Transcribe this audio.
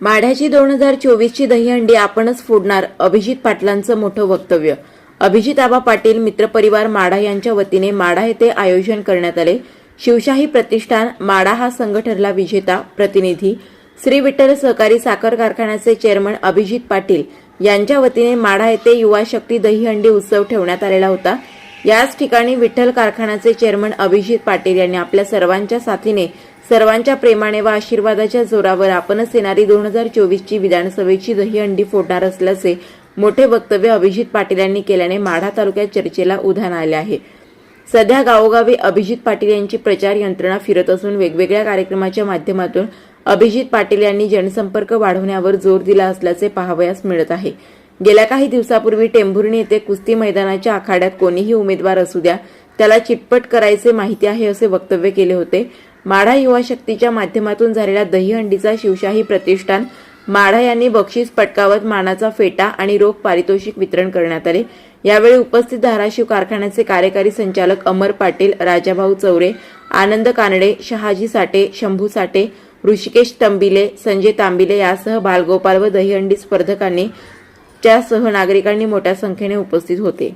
माढ्याची दोन हजार चोवीसची दहीहंडी आपणच फोडणार अभिजित पाटलांचं मोठं वक्तव्य. अभिजित आबा पाटील मित्रपरिवार माढा यांच्या वतीने माढा येथे आयोजन करण्यात आले. शिवशाही प्रतिष्ठान माढा हा संघ ठरला विजेता प्रतिनिधी. श्री विठ्ठल सहकारी साखर कारखान्याचे चेअरमन अभिजित पाटील यांच्या वतीने माढा येथे युवा शक्ती दहीहंडी उत्सव ठेवण्यात आलेला होता. याच ठिकाणी विठ्ठल कारखान्याचे चेअरमन अभिजित पाटील यांनी आपल्या सर्वांच्या साथीने सर्वांच्या प्रेमाने व आशीर्वादाच्या जोरावर आपणच येणारी दोन हजार चोवीसची विधानसभेची दहीहंडी फोडणार असल्याचे मोठे वक्तव्य अभिजित पाटील यांनी केल्याने माढा तालुक्यात चर्चेला उधाण आले आहे. सध्या गावोगावी अभिजित पाटील यांची प्रचार यंत्रणा फिरत असून वेगवेगळ्या कार्यक्रमाच्या माध्यमातून अभिजित पाटील यांनी जनसंपर्क वाढवण्यावर जोर दिला असल्याचे पाहावयास मिळत आहे. गेल्या काही दिवसापूर्वी टेंभुर्णी येथे कुस्ती मैदानाच्या आखाड्यात कोणीही उमेदवार असू द्या त्याला चिटपट करायचे माहिती आहे असे वक्तव्य केले होते. माढा युवा शक्तीच्या माध्यमातून झालेल्या दहीहंडीचा शिवशाही प्रतिष्ठान माढा यांनी बक्षीस पटकावत मानाचा फेटा आणि रोख पारितोषिक वितरण करण्यात आले. यावेळी उपस्थित धाराशिव कारखान्याचे कार्यकारी संचालक अमर पाटील राजाभाऊ चौरे आनंद कानडे शहाजी साठे शंभू साठे ऋषिकेश तंबिले संजय तांबिले यासह बालगोपाल व दहीहंडी स्पर्धकांनी च्या सह नागरिकांनी मोठ्या संख्येने उपस्थित होते.